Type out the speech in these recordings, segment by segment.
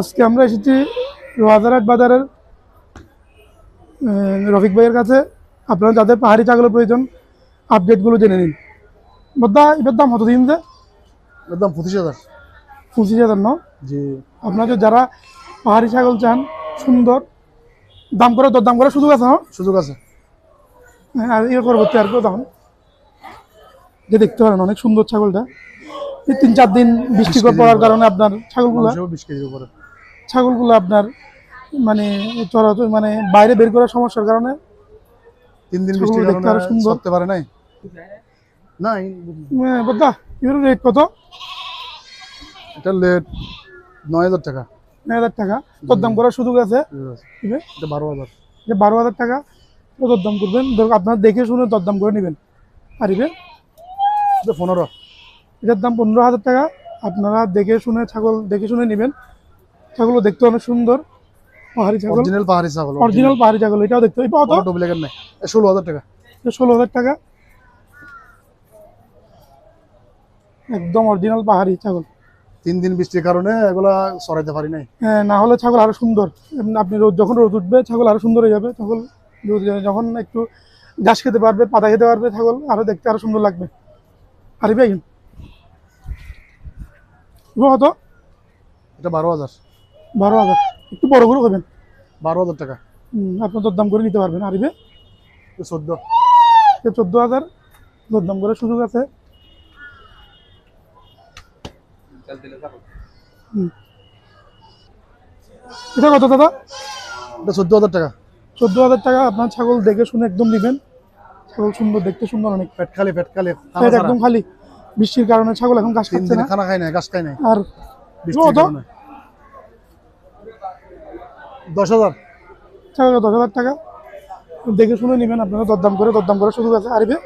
আজকে আমরা এসেছি রাজারহাট বাজারের রফিক ভাইয়ের কাছে। আপনারা যাদের পাহাড়ি ছাগলের প্রয়োজন আপডেটগুলো জেনে নিন। বদ্দা এবার দাম কত দিন যে? একদম পঁচিশ হাজার। পঁচিশ হাজার ন? জি। আপনাদের যারা পাহাড়ি ছাগল চান সুন্দর দাম করে দর দাম করে সুযোগ আছে না? সুযোগ আছে। হ্যাঁ, আর ইয়ে পরবর্তী আর কেউ দাম। যে দেখতে পারেন অনেক সুন্দর ছাগলটা। এই তিন চার দিন বৃষ্টি পড়ার কারণে আপনার ছাগলগুলো বিশ কেজির উপরে। ছাগলগুলো আপনার মানে চড়াচড়ি মানে বাইরে বের করার সমস্যার কারণে তিন দিন দেখতে আরও সুন্দর। করতে পারে নাই? নাই। বদ্দা এর রেট কত? এটা লেট নয় হাজার টাকা। নয় হাজার টাকা। দরদাম করার সুযোগ আছে? এটা বারো হাজার। বারো হাজার টাকা। দরদাম করবেন। আপনারা দেখে শুনে দরদাম করে নেবেন। পারিবে এটা পনেরো। এটার দাম পনেরো হাজার টাকা। আপনারা দেখে শুনে ছাগল দেখে শুনে নেবেন। ছাগলও দেখতে অনেক সুন্দর। পাহাড়ি ছাগল। অরিজিনাল পাহাড়ি ছাগল অরিজিনাল পাহাড়ি ছাগল। এটাও দেখতে এই পাওয়া তো? ডুপ্লিকেট নাই। এ ষোলো হাজার টাকা। ষোলো হাজার টাকা। একদম অরিজিনাল পাহাড়ি ছাগল। তিন দিন বৃষ্টির কারণে এগুলা সরাইতে পারি নাই। হ্যাঁ, না হলে ছাগল আরও সুন্দর। আপনি রোদ যখন রোদ উঠবে ছাগল আরও সুন্দর হয়ে যাবে। ছাগল রোদ- যখন একটু ঘাস খেতে পারবে পাতা খেতে পারবে ছাগল আরও দেখতে আরও সুন্দর লাগবে। আরে ভাই কত? এটা বারো হাজার। বারো হাজার। একটু বড় করে হবেন বারো হাজার টাকা। আপনার দরদাম করে নিতে পারবেন। আরিবে চোদ্দ। চোদ্দ হাজার। দরদাম করে সুযোগ আছে। এটা কত দাদা? এটা চোদ্দ হাজার টাকা। চোদ্দ হাজার টাকা। আপনার ছাগল দেখে শুনে একদম নেবেন। ছাগল সুন্দর দেখতে সুন্দর অনেক পেট খালি পেট খালি। একদম খালি। বৃষ্টির কারণে ছাগল এখন ঘাস খাচ্ছে না। খানা খাই নাই গাছ খাই নাই। আর দশ হাজার। দশ হাজার টাকা। দেখে শুনে নেবেন আপনারা দরদাম করে দরদাম করে শুধু আছে। আরবে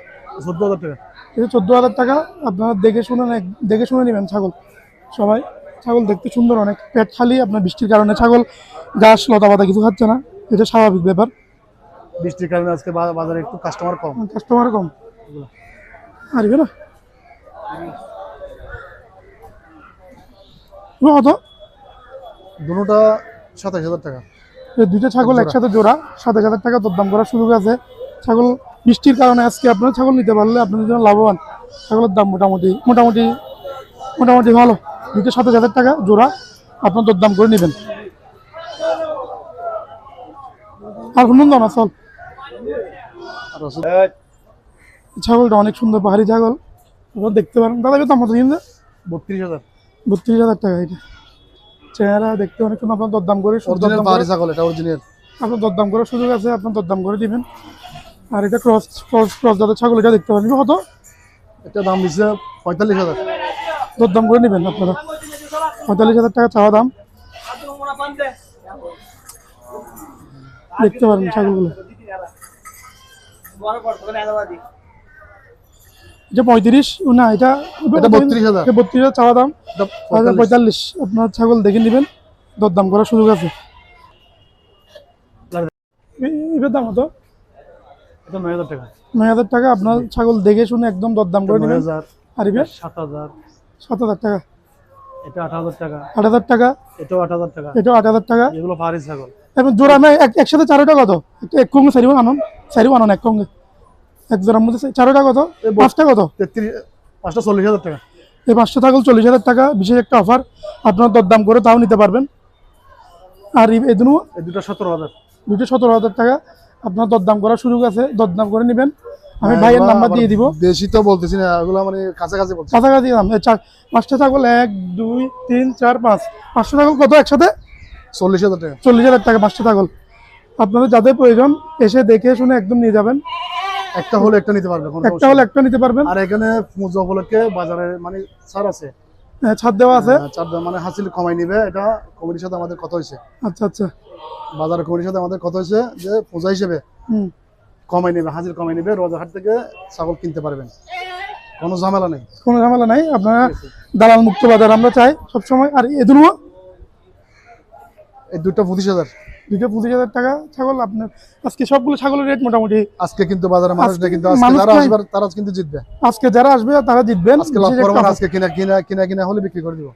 চোদ্দ হাজার টাকা। এটা চোদ্দ হাজার টাকা আপনারা দেখে শুনে দেখে শুনে নেবেন ছাগল। সবাই ছাগল দেখতে সুন্দর অনেক। পেট খালি আপনার বৃষ্টির কারণে ছাগল ঘাস লতা পাতা কিছু খাচ্ছে না। এটা স্বাভাবিক ব্যাপার। বৃষ্টির কারণে আজকে বাজারে একটু কাস্টমার কম। কাস্টমার কম। আরবে না? কত? দুটোটা সাতাশ হাজার টাকা। দুইটা ছাগল একসাথে জোড়া সাতাশ হাজার টাকা দরদাম করার সুযোগ আছে। ছাগল বৃষ্টির কারণে আজকে আপনার ছাগল নিতে পারলে আপনাদের জন্য লাভবান। ছাগলের দাম মোটামুটি মোটামুটি মোটামুটি ভালো। দুইটা সাতাশ হাজার টাকা জোড়া আপনার দরদাম করে নেবেন। আর শুনুন দাম আসল ছাগলটা অনেক সুন্দর পাহাড়ি ছাগল। দেখতে পারেন। দাদা কত কিনবে বত্রিশ হাজার। বত্রিশ হাজার টাকা এটা। চেহারা দেখতে অনেক সুন্দর আপনার দরদাম করে অরিজিনাল পাহাড়ি ছাগল এটা অরিজিনাল আপনার দরদাম করার সুযোগ আছে আপনার দরদাম করে দিবেন। আর এটা ক্রস ক্রস ক্রস যাদের ছাগল এটা দেখতে পারেন। কত? এটা দাম দিচ্ছে পঁয়তাল্লিশ হাজার। দরদাম করে নেবেন আপনারা। পঁয়তাল্লিশ হাজার টাকা চাওয়া দাম। দেখতে পারেন ছাগলগুলো। এটা পঁয়ত্রিশ না এটা এটা 32,000 এটা বত্রিশ হাজার চাওয়া দাম। পঁয়তাল্লিশ। আপনার ছাগল দেখে নেবেন। দরদাম করার সুযোগ আছে। এবার দাম নয় হাজার টাকা। নয় হাজার টাকা। আপনার ছাগল দেখে শুনে একদম দরদাম করে নয় নেবেন হাজার আর এবার? সাত হাজার। সাত হাজার টাকা। এটা আট হাজার টাকা। আট হাজার টাকা? এটাও আট হাজার টাকা। এটাও আট হাজার টাকা? এগুলো পাহাড়ি ছাগল। এবং জোড়া না এক একসাথে চারোটা কত? এক- এক কঙ্গে চারিও আনন। চারিও আনন এক কঙ্গে এক জোড়ার মধ্যে চারোটা কত? পাঁচটা কত? তেত্রিশ পাঁচটা চল্লিশ হাজার টাকা। এই পাঁচটা ছাগল চল্লিশ হাজার টাকা বিশেষ একটা অফার আপনার দরদাম করে তাও নিতে পারবেন। আর এই দুটো দুটো সতেরো হাজার। দুটো সতেরো হাজার টাকা। আপনার দরদাম করার সুযোগ আছে দরদাম করে নেবেন। আমি হ্যাঁ, ভাইয়ের নাম্বার দিয়ে দিব। বেশি তো বলতেছি না এগুলো মানে কাছাকাছি বলছি কাছাকাছি দাম। পাঁচটা ছাগল এক দুই তিন চার পাঁচ। পাঁচটা ছাগল কত একসাথে? চল্লিশ হাজার টাকা। চল্লিশ হাজার টাকা পাঁচটা ছাগল। আপনাদের যাদের প্রয়োজন এসে দেখে শুনে একদম নিয়ে যাবেন। একটা হলে একটা নিতে পারবে কোনো একটা হলে একটা নিতে পারবেন? আর এখানে পুজো উপলক্ষে বাজারে মানে ছাড় আছে। হ্যাঁ, দেওয়া আছে? চার দাম মানে হাসিল কমাই নিবে। এটা কমিটির সাথে আমাদের কথা হয়েছে। আচ্ছা আচ্ছা। বাজার কমিটির সাথে আমাদের কথা হয়েছে যে পূজা হিসেবে হুম। কমাই নেবে হাজির কমাই নেবে রোজাহাট থেকে ছাগল কিনতে পারবেন। কোনো ঝামেলা নেই। কোনো ঝামেলা নাই। আপনারা দালাল মুক্ত বাজার আমরা চাই সবসময়। আর এ দুটো এই দুটো পঁচিশ হাজার। দুটো পঁচিশ হাজার টাকা ছাগল আপনার আজকে সবগুলো ছাগলের রেট মোটামুটি। আজকে কিন্তু বাজারে মানুষটা কিন্তু যারা আসবে তারা কিন্তু জিতবে। আজকে যারা আসবে তারা জিতবেন। আজকে লাভ আজকে কিনা কিনা কিনা কিনা হলে বিক্রি করে দিব।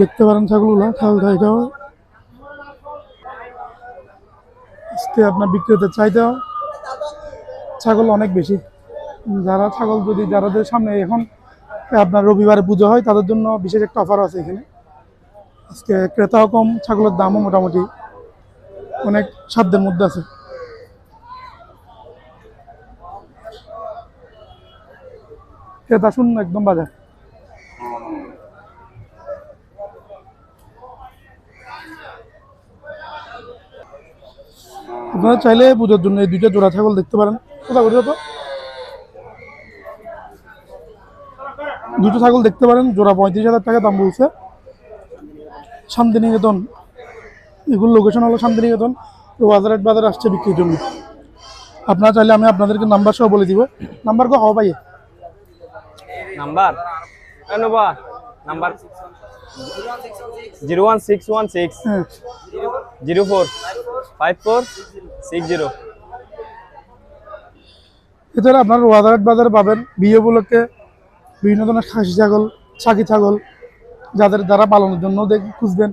দেখতে পারেন ছাগলগুলো আজকে আপনার বিক্রেতার চাহিদা। ছাগল অনেক বেশি। যারা ছাগল যদি যারাদের সামনে এখন আপনার রবিবারে পুজো হয় তাদের জন্য বিশেষ একটা অফার আছে এখানে। আজকে ক্রেতাও কম, ছাগলের দামও মোটামুটি অনেক সাধ্যের মধ্যে আছে। ক্রেতা শূন্য একদম বাজার। আপনারা চাইলে পুজোর জন্য এই দুইটা জোড়া ছাগল দেখতে পারেন। কোথা করে তো? দুটো ছাগল দেখতে পারেন, জোড়া পঁয়ত্রিশ হাজার টাকা দাম বলছে। শান্তিনিকেতন। এগুলো লোকেশন হলো শান্তিনিকেতন। বাজারের বাজার আসছে বিক্রির জন্য। আপনারা চাইলে আমি আপনাদেরকে নাম্বার সহ বলে দিব। নাম্বার কো হওয়া পাইয়ে number number zero one six one six. হ্যাঁ। Zero four. Five four six zero. এছাড়া আপনার ওয়াদারহাট বাজারে পাবেন। বিয়ে উপলক্ষে বিভিন্ন ধরনের খাসি ছাগল ছাকি ছাগল যাদের দ্বারা পালনের জন্য খুঁজবেন,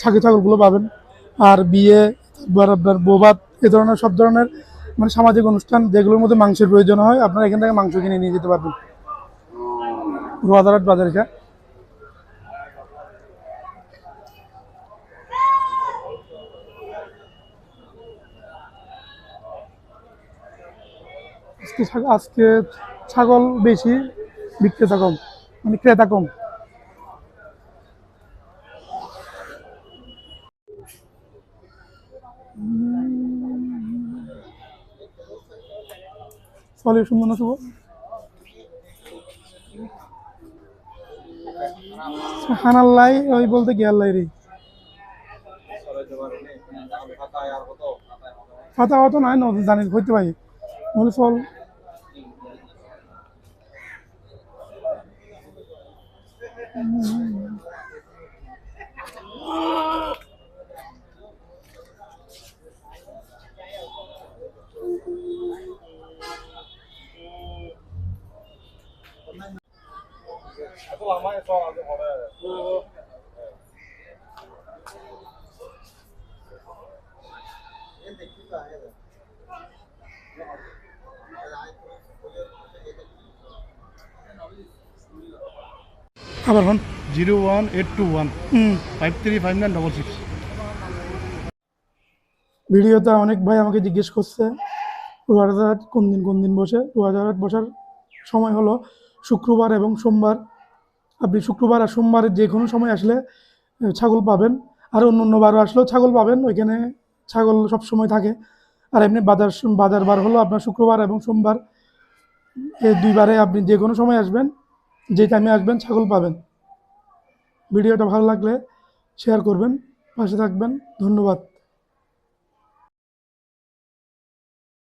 ছাগল ছাগলগুলো পাবেন। আর বিয়ে আপনার বোবাত এ ধরনের, সব ধরনের মানে সামাজিক অনুষ্ঠান, যেগুলোর মধ্যে মাংসের প্রয়োজন হয়, আপনারা এখান থেকে মাংস কিনে নিয়ে যেতে পারবেন। ওয়াদারহাট বাজার আজকে আজকে ছাগল বেশি, বিক্রেতা কম মানে ক্রেতা কম। চলে সুন্দর না শুভ হানাল্লাই ওই বলতে গিয়াল্লাই রে? কথা অত নয় না জানি হইতে পারি। বলে চল। আবার হন zero one eight two one. Five three five nine double six. ভিডিওতে অনেক ভাই আমাকে জিজ্ঞেস করছে রোয়াজারহাট কোন দিন কোন দিন বসে? রোয়াজারহাট বসার সময় হলো শুক্রবার এবং সোমবার। আপনি শুক্রবার আর সোমবারের যে কোনো সময় আসলে ছাগল পাবেন। আর অন্য অন্য বারও আসলেও ছাগল পাবেন। ওইখানে ছাগল সব সময় থাকে। আর এমনি বাজার বাজার বার হলো আপনার শুক্রবার এবং সোমবার। এই দুইবারে আপনি যে কোনো সময় আসবেন, যে টাইমে আসবেন, ছাগল পাবেন। ভিডিওটা ভালো লাগলে শেয়ার করবেন, পাশে থাকবেন। ধন্যবাদ।